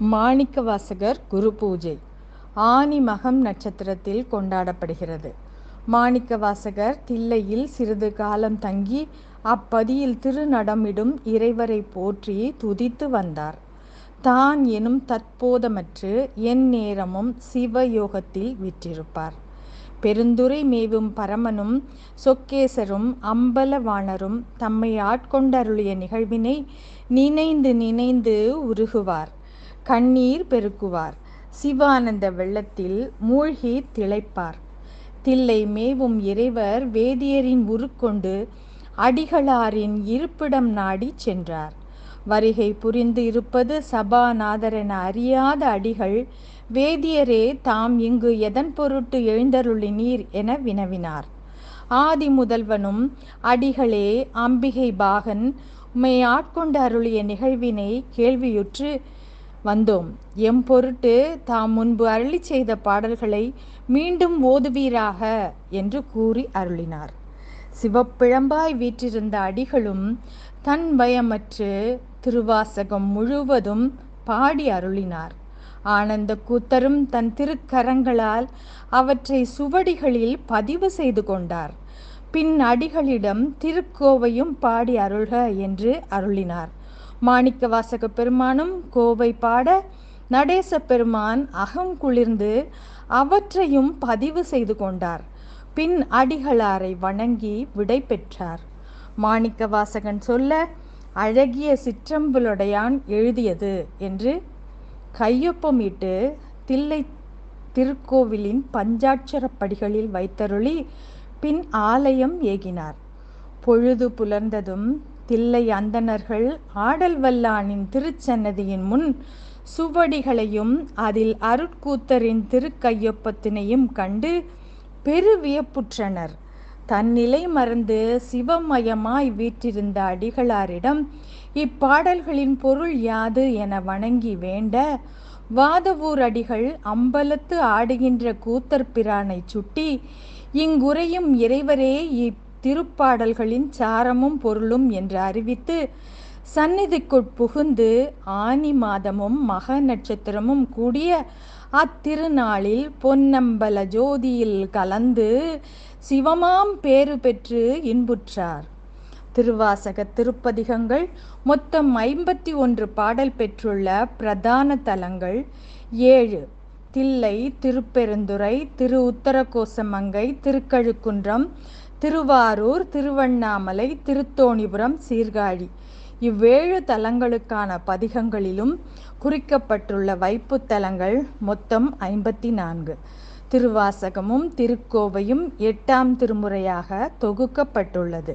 மாணிக்கவாசகர் குரு பூஜை ஆனி மகம் நட்சத்திரத்தில் கொண்டாடப்படுகிறது. மாணிக்கவாசகர் தில்லையில் சிறிது காலம் தங்கி அப்பதியில் திருநடமிடும் இறைவரை போற்றி துதித்து வந்தார். தான் எனும் தற்போதமற்று என் நேரமும் சிவயோகத்தில் விற்றிருப்பார் பெருந்துரை மேவும் பரமனும் சொக்கேசரும் அம்பலவாணரும் தம்மை ஆட்கொண்டருளிய நிகழ்வினை நினைந்து நினைந்து உருகுவார். கண்ணீர் பெருக்குவார். சிவானந்த வெள்ளத்தில் மூழ்கி திளைப்பார். தில்லை மேவும் இறைவர் வேதியரின் உருக்கொண்டு அடிகளாரின் இருப்பிடம் நாடி சென்றார். வருகை புரிந்து இருப்பது சபாநாதரென அறியாத அடிகள் வேதியரே தாம் இங்கு எதன் பொருட்டு எழுந்தருளினீர் என வினவினார். ஆதி முதல்வனும் அடிகளே அம்பிகை பாகன் உம்மை ஆட்கொண்டு அருளிய நிகழ்வினை கேள்வியுற்று வந்தோம். எம் பொருட்டு தாம் முன்பு அருளி செய்த பாடல்களை மீண்டும் ஓதுவீராக என்று கூறி அருளினார். சிவப்பிழம்பாய் வீற்றிருந்த அடிகளும் தன் பயமற்று திருவாசகம் முழுவதும் பாடி அருளினார். ஆனந்த கூத்தரும் தன் திருக்கரங்களால் அவற்றை சுவடிகளில் பதிவு செய்து கொண்டார். பின் அடிகளிடம் திருக்கோவையும் பாடி அருள்க என்று அருளினார். மாணிக்க வாசக பெருமானும் கோவை பாட நடேச பெருமான் அகம் குளிர்ந்து அவற்றையும் பதிவு செய்து கொண்டார். பின் அடிகளாரை வணங்கி விடை பெற்றார். மாணிக்க வாசகன் சொல்ல அழகிய சிற்றம்புலுடையான் எழுதியது என்று கையொப்பமிட்டு தில்லை திருக்கோவிலின் பஞ்சாட்சர படிகளில் வைத்தருளி பின் ஆலயம் ஏகினார். பொழுது புலர்ந்ததும் தில்லை அந்தணர்கள் ஆடல் வல்லானின் திருச்சன்னதியின் முன் சுவடிகளையும் அதில் அருட்கூத்தரின் திருக்கையொப்பத்தினையும் கண்டு பெருவியப்புற்றனர். தன்னிலை மறந்து சிவமயமாய் வீற்றிருந்த அடிகளாரிடம் இப்பாடல்களின் பொருள் யாது என வணங்கி வேண்ட வாதவூர் அடிகள் அம்பலத்து ஆடுகின்ற கூத்தர் பிரானை சுட்டி இங்குரையும் இறைவரே இப் திருப்பாடல்களின் சாரமும் பொருளும் என்று அறிவித்து சந்நிதிக்குள் புகுந்து ஆனி மாதமும் மக நட்சத்திரமும் கூடிய அத்திருநாளில் பொன்னம்பல ஜோதியில் கலந்து சிவமாம் பேறு பெற்று இன்புற்றார். திருவாசக திருப்பதிகங்கள் மொத்தம் ஐம்பத்தி ஒன்று பாடல் பெற்றுள்ள பிரதான தலங்கள் ஏழு. தில்லை திருப்பெருந்துறை திரு உத்தரகோசமங்கை திருக்கழுக்குன்றம் திருவாரூர் திருவண்ணாமலை திருத்தோணிபுரம் சீர்காழி. இவ்வேழு தலங்களுக்கான பதிகங்களிலும் குறிக்கப்பட்டுள்ள வைப்புத்தலங்கள் மொத்தம் ஐம்பத்தி நான்கு திருவாசகமும் திருக்கோவையும் எட்டாம் திருமுறையாக தொகுக்கப்பட்டுள்ளது.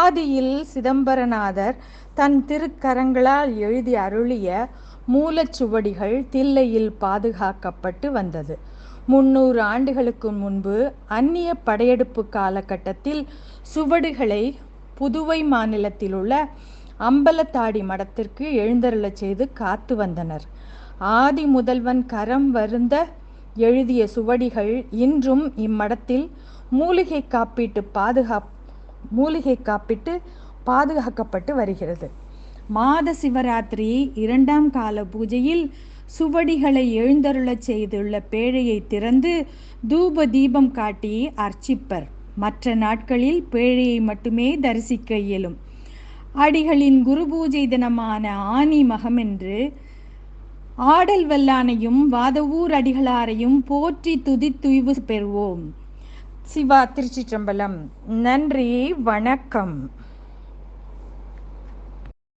ஆதியில் சிதம்பரநாதர் தன் திருக்கரங்களால் எழுதி அருளிய மூலச்சுவடிகள் தில்லையில் பாதுகாக்கப்பட்டு வந்தது. முன்னூறு ஆண்டுகளுக்கு முன்பு அந்நிய படையெடுப்பு காலகட்டத்தில் சுவடுகளை புதுவை மாநிலத்தில் உள்ள அம்பலத்தாடி மடத்திற்கு எழுந்தருளச் செய்து காத்து வந்தனர். ஆதி முதல்வன் கரம் வருந்த எழுதிய சுவடிகள் இன்றும் இம்மடத்தில் மூலிகை காப்பீட்டு பாதுகா மூலிகை காப்பீட்டு பாதுகாக்கப்பட்டு வருகிறது. மாத சிவராத்திரி இரண்டாம் கால பூஜையில் சுவடிகளை எழுந்தருளச் செய்துள்ள பேழையை திறந்து தூப தீபம் காட்டி அர்ச்சிப்பர். மற்ற நாட்களில் பேழையை மட்டுமே தரிசிக்க இயலும். அடிகளின் குரு பூஜை தினமான ஆனி மகம் என்று ஆடல் வல்லானையும் வாதவூர் அடிகளாரையும் போற்றி துதித்துய்வு பெறுவோம். சிவா திருச்சிற்றம்பலம். நன்றி வணக்கம்.